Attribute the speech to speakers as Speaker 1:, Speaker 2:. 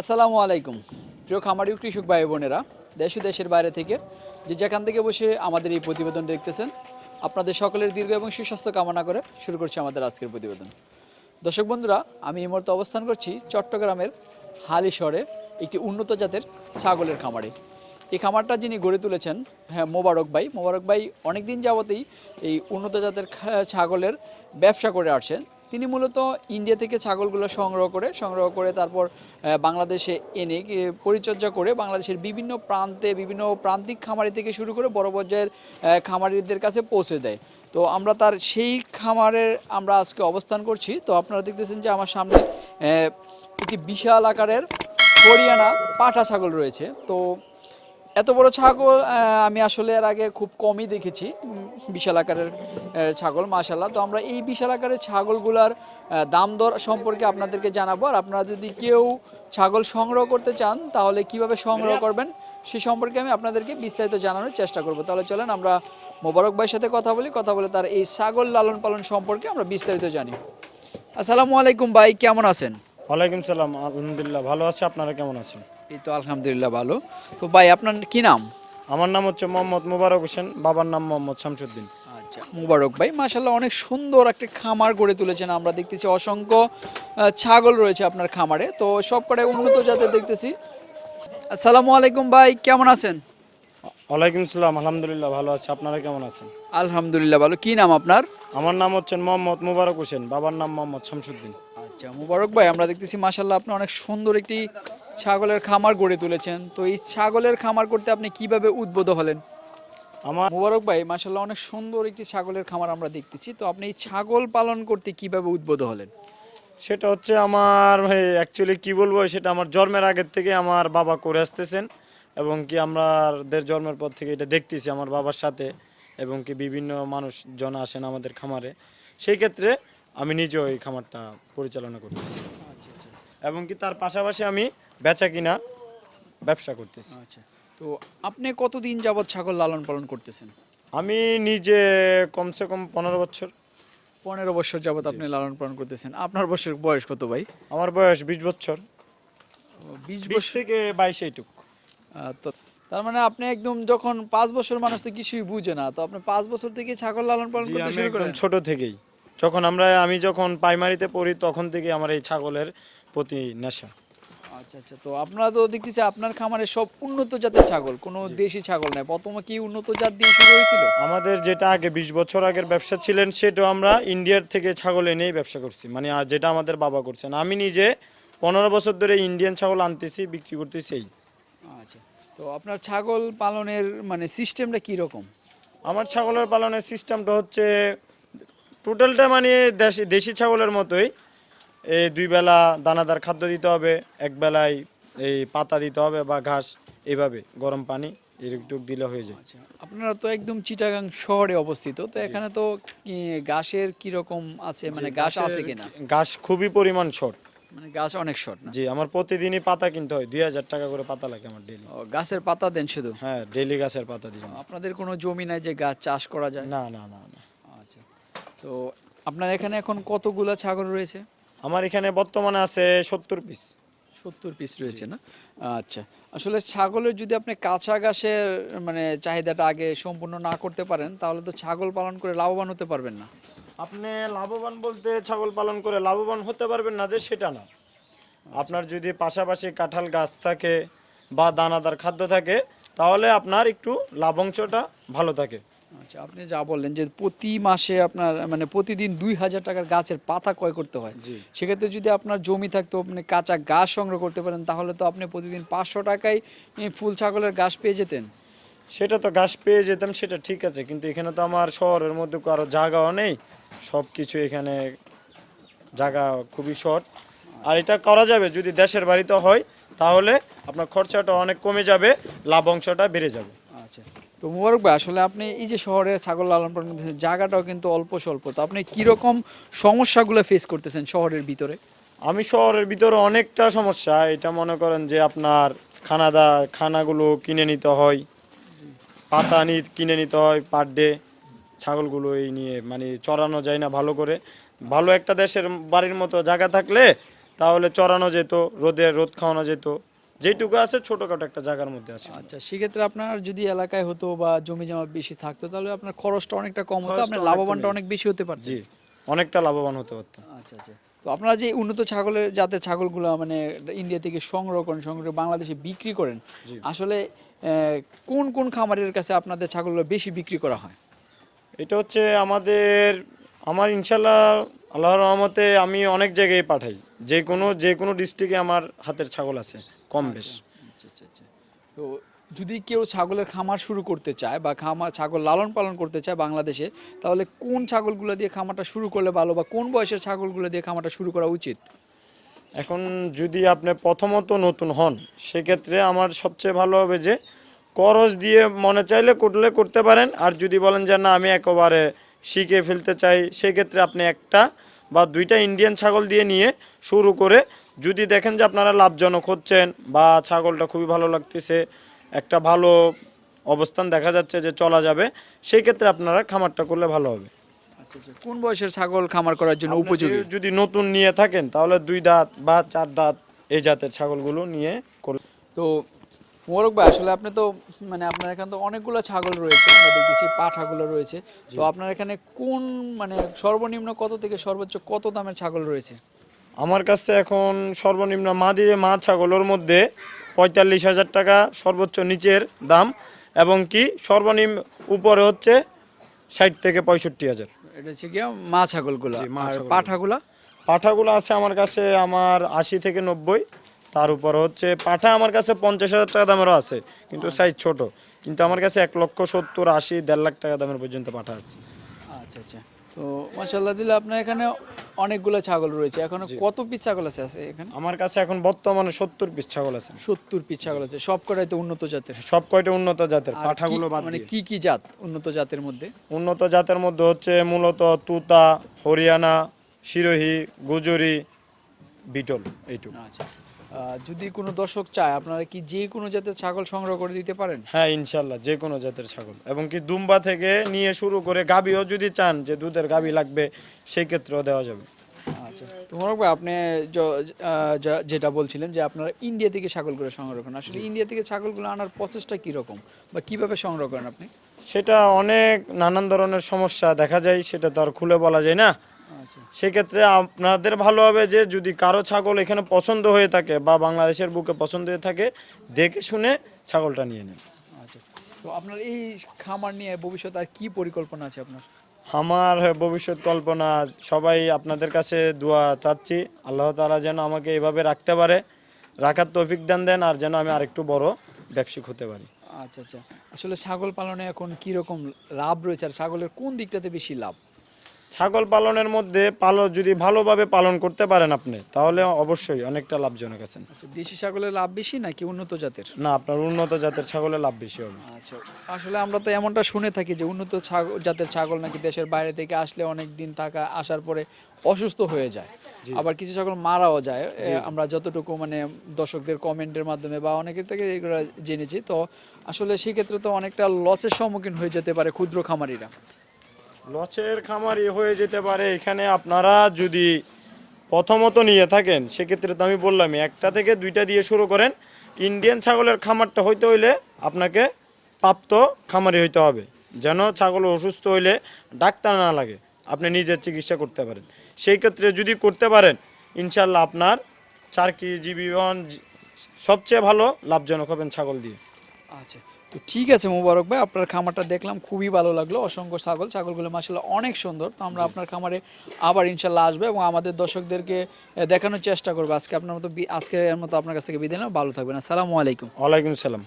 Speaker 1: আসসালামু আলাইকুম। প্রিয় খামারি কৃষক ভাই বোনেরা, দেশ দেশের বাইরে থেকে যে যেখান থেকে বসে আমাদের এই প্রতিবেদন দেখতেছেন, আপনাদের সকলের দীর্ঘ এবং সুস্বাস্থ্য কামনা করে শুরু করছি আমাদের আজকের প্রতিবেদন। দর্শক বন্ধুরা, আমি এই মুহূর্তে অবস্থান করছি চট্টগ্রামের হালিশহরে একটি উন্নত জাতের ছাগলের খামারে। এই খামারটা যিনি গড়ে তুলেছেন হ্যাঁ মোবারক ভাই। মোবারক ভাই অনেকদিন যাবতেই এই উন্নত জাতের ছাগলের ব্যবসা করে আসছেন। তিনি মূলত ইন্ডিয়া থেকে ছাগলগুলো সংগ্রহ করে সংগ্রহ করে তারপর বাংলাদেশে এনে পরিচর্যা করে বাংলাদেশের বিভিন্ন প্রান্তে, বিভিন্ন প্রান্তিক খামারি থেকে শুরু করে বড় পর্যায়ের খামারিদের কাছে পৌঁছে দেয়। তো আমরা তার সেই খামারের আমরা আজকে অবস্থান করছি। তো আপনারা দেখতেছেন যে আমার সামনে একটি বিশাল আকারের হরিয়ানা পাঠা ছাগল রয়েছে। তো এত বড় ছাগল আমি আসলে এর আগে খুব কমই দেখেছি বিশাল আকারের ছাগল মাশাল্লাহ তো আমরা এই বিশাল আকারের ছাগলগুলার দাম দর সম্পর্কে আপনাদেরকে জানাব। আর আপনারা যদি কেউ ছাগল সংগ্রহ করতে চান, তাহলে কীভাবে সংগ্রহ করবেন, সে সম্পর্কে আমি আপনাদেরকে বিস্তারিত জানানোর চেষ্টা করব। তাহলে চলেন, আমরা মোবারক ভাইয়ের সাথে কথা বলি, কথা বলে তার এই ছাগল লালন পালন সম্পর্কে আমরা বিস্তারিত জানি। আসসালামু আলাইকুম ভাই, কেমন আছেন?
Speaker 2: ওয়ালাইকুম সালাম, আলহামদুলিল্লাহ, ভালো আছে, আপনারা কেমন আছেন?
Speaker 1: এই তো আলহামদুলিল্লাহ ভালো। তো ভাই আপনার কি নাম?
Speaker 2: আমার নাম হচ্ছে মোহাম্মদ মুবারক হোসেন বাবার নাম মোহাম্মদ শামসুদ্দিন।
Speaker 1: আচ্ছা মুবারক ভাই মাশাল্লাহ অনেক সুন্দর একটা খামার গড়ে তুলেছেন আমরা দেখতেছি। অসংখ্য ছাগল রয়েছে আপনার খামারে। তো সব কটাই উন্নত জাতের দেখতেছি। আসসালামু আলাইকুম ভাই কেমন আছেন?
Speaker 2: ওয়ালাইকুম সালাম আলহামদুলিল্লাহ ভালো আছে। আপনারা কেমন আছেন?
Speaker 1: আলহামদুলিল্লাহ ভালো। কি নাম আপনার?
Speaker 2: আমার নাম হচ্ছে মোহাম্মদ মুবারক হোসেন বাবার নাম মোহাম্মদ শামসুদ্দিন।
Speaker 1: আচ্ছা মুবারক ভাই আমরা দেখতেছি মাশাল্লাহ আপনি অনেক সুন্দর একটি ছাগলের খামার গড়ে তুলেছেন। তো এই ছাগলের খামার করতে আপনি কীভাবে উদ্বোধ হলেন?
Speaker 2: আমার
Speaker 1: মুবারক ভাই মাশাল্লাহ অনেক সুন্দর একটি ছাগলের খামার আমরা দেখতেছি। তো আপনি এই ছাগল পালন করতে কীভাবে উদ্বোধ হলেন?
Speaker 2: সেটা হচ্ছে আমার ভাই অ্যাকচুয়ালি কি বলব সেটা আমার জন্মের আগের থেকে আমার বাবা করে আসতেছেন এবং কি আমাদের জন্মের পর থেকে এটা দেখতেছি আমার বাবার সাথে এবং কি বিভিন্ন মানুষজন আসেন আমাদের খামারে। সেই ক্ষেত্রে আমি নিজেও ওই খামারটা পরিচালনা করতেছি। এবং কি তার পাশাপাশি আমি বেচা কিনা ব্যবসা করতেছি।
Speaker 1: আচ্ছা তো আপনি কতদিন যাবৎ ছাগল লালন পালন করতেছেন?
Speaker 2: আমি নিজে কমসে কম পনেরো বছর।
Speaker 1: পনেরো বছর যাবৎ আপনি লালন পালন করতেছেন। আপনার বছর বয়স কত ভাই?
Speaker 2: আমার বয়স বিশ বছর।
Speaker 1: বিশ বছর।
Speaker 2: থেকে বাইশ এইটুক।
Speaker 1: তো তার মানে আপনি একদম যখন পাঁচ বছর মানুষ তো কিছুই বুঝে না তো আপনি পাঁচ বছর থেকে ছাগল লালন পালন করতে শুরু করেন?
Speaker 2: ছোট থেকেই। যখন আমরা আমি যখন প্রাইমারিতে পড়ি তখন থেকে আমার এই ছাগলের প্রতি নেশা।
Speaker 1: আচ্ছা আচ্ছা। তো আপনারা তো দেখতেছি আপনার খামারে সব উন্নত জাতের ছাগল কোনো দেশি ছাগল নাই। প্রথমে কি উন্নত জাত দিয়ে শুরু হয়েছিল?
Speaker 2: আমাদের যেটা আগে বিশ বছর আগের ব্যবসা ছিলেন সেটা আমরা ইন্ডিয়ার থেকে ছাগল এনেই ব্যবসা করছি। মানে আর যেটা আমাদের বাবা করছেন। আমি নিজে পনেরো বছর ধরে ইন্ডিয়ান ছাগল আনতেছি বিক্রি করতেছি এই।
Speaker 1: আচ্ছা। তো আপনার ছাগল পালনের মানে সিস্টেমটা কি রকম?
Speaker 2: আমার ছাগলের পালনের সিস্টেমটা হচ্ছে টোটালটা মানে দেশি দেশি ছাগলের মতোই। এই দুই বেলা দানাদার খাদ্য দিতে হবে এক বেলায় এই পাতা দিতে হবে বা ঘাস এভাবে গরম পানি এরকটুক দিলে হয়ে যায়।
Speaker 1: আচ্ছা আপনারা তো একদম চিটাগাং শহরে অবস্থিত তো এখানে তো ঘাসের কি রকম আছে? মানে ঘাস আছে কিনা?
Speaker 2: ঘাস খুবই পরিমাণ শর্ট।
Speaker 1: মানে গাছ অনেক শর্ট না?
Speaker 2: জি আমার প্রতিদিনই পাতা কিনতে হয় দুই হাজার টাকা করে পাতা লাগে আমার ডেলি
Speaker 1: ও, গাছের পাতা দেন শুধু?
Speaker 2: হ্যাঁ ডেলি গাছের পাতা দিই
Speaker 1: আপনাদের কোনো জমি নাই যে গাছ চাষ করা যায়?
Speaker 2: না না না না।
Speaker 1: আচ্ছা তো আপনার এখানে এখন কতগুলা ছাগল রয়েছে?
Speaker 2: আমার এখানে বর্তমানে আছে সত্তর পিস
Speaker 1: সত্তর পিস রয়েছে না? আচ্ছা। আসলে ছাগলের যদি আপনি কাঁচা ঘাসের মানে চাহিদাটা আগে সম্পূর্ণ না করতে পারেন তাহলে তো ছাগল পালন করে লাভবান হতে পারবেন না।
Speaker 2: আপনি লাভবান বলতে ছাগল পালন করে লাভবান হতে পারবেন না যে সেটা না। আপনার যদি পাশাপাশি কাঁঠাল গাছ থাকে বা দানাদার খাদ্য থাকে তাহলে আপনার একটু লাভ অংশটা ভালো থাকে।
Speaker 1: আচ্ছা আপনি যা বললেন যে প্রতি মাসে আপনার মানে প্রতিদিন দুই হাজার টাকার গাছের পাতা ক্রয় করতে হয়। সেক্ষেত্রে যদি আপনার জমি থাকতো আপনি কাঁচা গাছ সংগ্রহ করতে পারেন তাহলে তো আপনি প্রতিদিন পাঁচশো টাকায় ফুল ছাগলের গাছ পেয়ে যেতেন।
Speaker 2: সেটা তো গাছ পেয়ে যেতাম সেটা ঠিক আছে কিন্তু এখানে তো আমার শহরের মধ্যে কারও জায়গাও নেই। সব কিছু এখানে জায়গা খুবই শর্ট। আর এটা করা যাবে যদি দেশের বাড়িতে হয় তাহলে আপনার খরচাটা অনেক কমে যাবে লাভ অংশটা বেড়ে যাবে।
Speaker 1: আচ্ছা। তো মুবারক ভাই, আসলে আপনি এই যে শহরে ছাগল লালন পালন করতেছেন, জায়গাটাও কিন্তু অল্প স্বল্প। তো আপনি কীরকম সমস্যাগুলো ফেস করতেছেন শহরের ভিতরে?
Speaker 2: আমি শহরের ভিতরে অনেকটা সমস্যা। এটা মনে করেন যে আপনার খানাদা, খানাগুলো কিনে নিতে হয়, পাতা নি কিনে নিতে হয় পার ডে ছাগলগুলো এই নিয়ে মানে চড়ানো যায় না ভালো করে। ভালো একটা দেশের বাড়ির মতো জায়গা থাকলে তাহলে চড়ানো যেত রোদে রোদ খাওয়ানো যেত। যেটুকু আছে ছোটখাটো একটা জায়গার মধ্যে আছে।
Speaker 1: আচ্ছা সেক্ষেত্রে আপনার যদি এলাকায় হতো বা জমি জমা বেশি থাকতো তাহলে আপনার খরচটা অনেকটা কম হতো আপনার লাভবানটা অনেক বেশি হতে পারত।
Speaker 2: জি অনেকটা লাভবান হতে পারতাম।
Speaker 1: আচ্ছা আচ্ছা। তো আপনারা যে উন্নত ছাগলের জাতের ছাগলগুলো মানে ইন্ডিয়া থেকে সংগ্রহ করেন সংগ্রহ বাংলাদেশে বিক্রি করেন আসলে কোন কোন খামারের কাছে আপনাদের ছাগলগুলো বেশি বিক্রি করা হয়?
Speaker 2: এটা হচ্ছে আমাদের আমার ইনশাল্লাহ আল্লাহর রহমতে আমি অনেক জায়গায় পাঠাই। যে কোনো যে কোনো ডিস্ট্রিক্টে আমার হাতের ছাগল আছে। কম বেশ।
Speaker 1: আচ্ছা আচ্ছা আচ্ছা। তো যদি কেউ ছাগলের খামার শুরু করতে চায় বা খামার ছাগল লালন পালন করতে চায় বাংলাদেশে তাহলে কোন ছাগলগুলো দিয়ে খামারটা শুরু করলে ভালো বা কোন বয়সের ছাগলগুলো দিয়ে খামারটা শুরু করা উচিত?
Speaker 2: এখন যদি আপনি প্রথমত নতুন হন সেক্ষেত্রে আমার সবচেয়ে ভালো হবে যে করজ দিয়ে মনে চাইলে করলে করতে পারেন। আর যদি বলেন যে না আমি একেবারে শিখে ফেলতে চাই সেক্ষেত্রে আপনি একটা বা দুইটা ইন্ডিয়ান ছাগল দিয়ে নিয়ে শুরু করে যদি দেখেন যে আপনারা লাভজনক হচ্ছেন বা ছাগলটা খুবই ভালো লাগতেছে একটা ভালো অবস্থান দেখা যাচ্ছে যে চলা যাবে সেই ক্ষেত্রে আপনারা খামারটা করলে ভালো হবে।
Speaker 1: আচ্ছা আচ্ছা। কোন বয়সের ছাগল খামার করার জন্য উপযোগী?
Speaker 2: যদি নতুন নিয়ে থাকেন তাহলে দুই দাঁত বা চার দাঁত এই জাতের ছাগলগুলো নিয়ে করলে
Speaker 1: তো মোরক ভাই আসলে আপনি তো মানে আপনার এখানে তো অনেকগুলো ছাগল রয়েছে আমরা দেখেছি পাঠাগুলো রয়েছে। তো আপনার এখানে কোন মানে সর্বনিম্ন কত থেকে সর্বোচ্চ কত দামের ছাগল রয়েছে?
Speaker 2: আমার কাছে এখন সর্বনিম্ন মা দিয়ে মা ছাগলের মধ্যে পঁয়তাল্লিশ হাজার টাকা সর্বোচ্চ নিচের দাম এবং কি সর্বনিম্ন উপরে হচ্ছে ষাট থেকে পঁয়ষট্টি হাজার।
Speaker 1: এটা হচ্ছে গিয়ে মা ছাগলগুলো। পাঠাগুলা?
Speaker 2: পাঠাগুলো আছে আমার কাছে আমার আশি থেকে নব্বই। তার উপর হচ্ছে পাঠা আমার কাছে পঞ্চাশ হাজার টাকা দামেরও আছে কিন্তু সাইজ ছোট। কিন্তু আমার কাছে এক লক্ষ সত্তর আশি দেড় লাখ টাকা দামের পর্যন্ত পাঠা আছে।
Speaker 1: আচ্ছা আচ্ছা। তো মাশাল্লাহ দিলে আপনার এখানে অনেকগুলো ছাগল রয়েছে। এখন কত পিস ছাগল আছে আছে এখানে?
Speaker 2: আমার কাছে এখন বর্তমানে সত্তর পিস ছাগল আছে।
Speaker 1: সত্তর পিস ছাগল আছে। সব কটাই তো উন্নত জাতের?
Speaker 2: সব কয়টা উন্নত জাতের? পাঠাগুলো
Speaker 1: মানে। কি কি জাত উন্নত জাতের মধ্যে?
Speaker 2: উন্নত জাতের মধ্যে হচ্ছে মূলত তুতা হরিয়ানা সিরোহি গুজরি বিটল এইটুকু।
Speaker 1: আচ্ছা। যদি কোনো দর্শক চায় আপনারা কি যে কোনো জাতের ছাগল সংগ্রহ করে দিতে পারেন?
Speaker 2: হ্যাঁ ইনশাল্লাহ যে কোনো জাতের ছাগল। এবং কি দুম্বা থেকে নিয়ে শুরু করে গাবিও যদি চান যে দুধের গাবি লাগবে সেই ক্ষেত্রেও দেওয়া যাবে।
Speaker 1: আচ্ছা তোমার ভাই আপনি যেটা বলছিলেন যে আপনারা ইন্ডিয়া থেকে ছাগলগুলো সংগ্রহ করেন আসলে ইন্ডিয়া থেকে ছাগলগুলো আনার প্রসেসটা কি রকম বা কীভাবে সংগ্রহ করেন আপনি?
Speaker 2: সেটা অনেক নানান ধরনের সমস্যা দেখা যায় সেটা তো আর খুলে বলা যায় না। সেক্ষেত্রে আপনাদের ভালো হবে যে যদি কারও ছাগল এখানে পছন্দ হয়ে থাকে বা বাংলাদেশের বুকে পছন্দ হয়ে থাকে দেখে শুনে ছাগলটা নিয়ে নেন।
Speaker 1: আচ্ছা। তো আপনার এই খামার নিয়ে ভবিষ্যতে আর কি পরিকল্পনা আছে আপনার?
Speaker 2: আমার ভবিষ্যৎ কল্পনা সবাই আপনাদের কাছে দোয়া চাচ্ছি আল্লাহ তাআলা যেন আমাকে এভাবে রাখতে পারে রাখার তৌফিক দান দেন আর যেন আমি আরেকটু বড় ব্যবসায়িক হতে পারি।
Speaker 1: আচ্ছা আচ্ছা। আসলে ছাগল পালনে এখন কি রকম লাভ রয়েছে আর ছাগলের কোন দিকটাতে বেশি লাভ?
Speaker 2: ছাগল পালনের মধ্যে পালন যদি ভালোভাবে পালন করতে পারেন আপনি তাহলে অবশ্যই অনেকটা লাভজনক আছেন।
Speaker 1: আচ্ছা দেশি ছাগলের লাভ বেশি নাকি উন্নত জাতের?
Speaker 2: না আপনার উন্নত জাতের ছাগলের লাভ বেশি হবে।
Speaker 1: আচ্ছা আসলে আমরা তো এমনটা শুনে থাকি যে উন্নত ছাগল জাতের ছাগল নাকি দেশের বাইরে থেকে আসলে অনেক দিন থাকা আসার পরে অসুস্থ হয়ে যায়। আবার কিছু ছাগল মারাও যায়। আমরা যতটুকু মানে দর্শকদের কমেন্টের মাধ্যমে বা অনেকের থেকে এগুলো জেনেছি তো আসলে সেক্ষেত্রে তো অনেকটা লসের সম্মুখীন হয়ে যেতে পারে ক্ষুদ্র খামারিরা।
Speaker 2: লচের খামারি হয়ে যেতে পারে। এখানে আপনারা যদি প্রথমত নিয়ে থাকেন, সেক্ষেত্রে তো আমি বললামই, একটা থেকে দুইটা দিয়ে শুরু করেন। ইন্ডিয়ান ছাগলের খামারটা হইতে হইলে আপনাকে প্রাপ্ত খামারি হইতে হবে। যেন ছাগল অসুস্থ হইলে ডাক্তার না লাগে, আপনি নিজের চিকিৎসা করতে পারেন। সেই ক্ষেত্রে যদি করতে পারেন ইনশাল্লাহ আপনার চার কেজি জীবন সবচেয়ে ভালো লাভজনক হবেন ছাগল দিয়ে।
Speaker 1: আচ্ছা। তো ঠিক আছে মোবারক ভাই আপনার খামারটা দেখলাম খুবই ভালো লাগল। অসংখ্য ছাগল ছাগলগুলো মাসাল্লাহ অনেক সুন্দর। তো আমরা আপনার খামারে আবার ইনশাল্লাহ আসব এবং আমাদের দর্শকদেরকে দেখানোর চেষ্টা করব। আজকে আপনার মতো বি- আজকের মতো আপনার কাছ থেকে বিদায় নিলাম। ভালো থাকবেন। আসসালামু আলাইকুম।
Speaker 2: ওয়ালাইকুম সালাম।